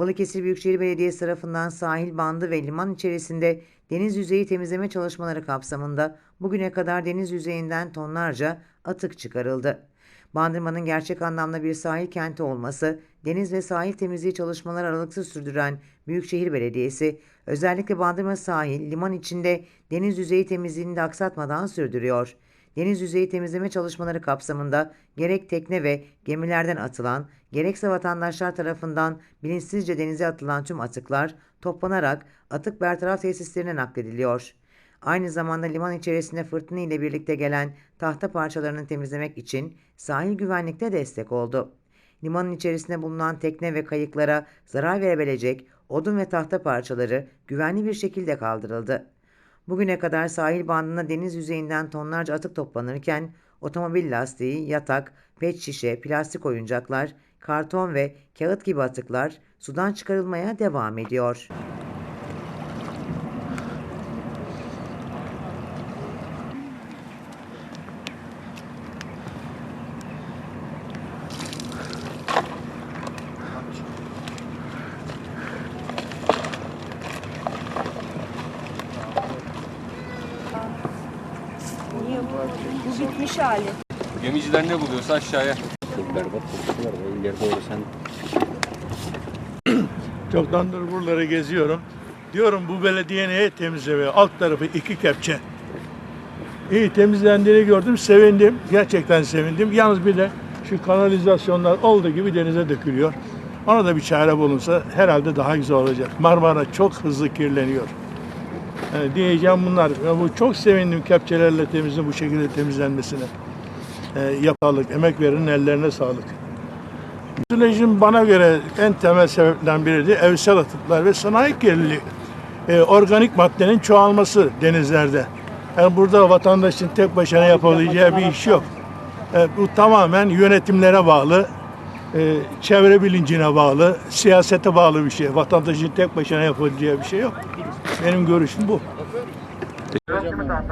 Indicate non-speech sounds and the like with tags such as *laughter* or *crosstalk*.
Balıkesir Büyükşehir Belediyesi tarafından sahil bandı ve liman içerisinde deniz yüzeyi temizleme çalışmaları kapsamında bugüne kadar deniz yüzeyinden tonlarca atık çıkarıldı. Bandırma'nın gerçek anlamda bir sahil kenti olması, deniz ve sahil temizliği çalışmaları aralıksız sürdüren Büyükşehir Belediyesi, özellikle Bandırma sahil, liman içinde deniz yüzeyi temizliğini de aksatmadan sürdürüyor. Deniz yüzeyi temizleme çalışmaları kapsamında gerek tekne ve gemilerden atılan, gerekse vatandaşlar tarafından bilinçsizce denize atılan tüm atıklar toplanarak atık bertaraf tesislerine naklediliyor. Aynı zamanda liman içerisinde fırtına ile birlikte gelen tahta parçalarını temizlemek için sahil güvenlikte destek oldu. Limanın içerisinde bulunan tekne ve kayıklara zarar verebilecek odun ve tahta parçaları güvenli bir şekilde kaldırıldı. Bugüne kadar sahil bandına deniz yüzeyinden tonlarca atık toplanırken otomobil lastiği, yatak, pet şişe, plastik oyuncaklar, karton ve kağıt gibi atıklar sudan çıkarılmaya devam ediyor. Niye bu? Bitmiş hali. Gemiciler ne buluyorsa aşağıya. Çok berbat kokusu var. İleride doğru sen *clears throat* Çoktandır buraları geziyorum. Diyorum bu belediye neye temizlemiyor? Alt tarafı iki kepçe. İyi temizlendiğini gördüm, sevindim. Gerçekten sevindim. Yalnız bir de şu kanalizasyonlar olduğu gibi denize dökülüyor. Ona da bir çare bulunsa herhalde daha güzel olacak. Marmara çok hızlı kirleniyor. Yani diyeceğim bunlar. Ya bu çok sevindim kepçelerle temizin bu şekilde temizlenmesine. E, yapalık, emek verenin ellerine sağlık. Sürecin bana göre en temel sebeplerinden biri de evsel atıklar ve sanayi kirliliği. Ee, organik maddenin çoğalması denizlerde. Yani burada vatandaşın tek başına yapabileceği bir iş yok. Ee, bu tamamen yönetimlere bağlı, e, çevre bilincine bağlı, siyasete bağlı bir şey. Vatandaşın tek başına yapabileceği bir şey yok. Benim görüşüm bu. Buradan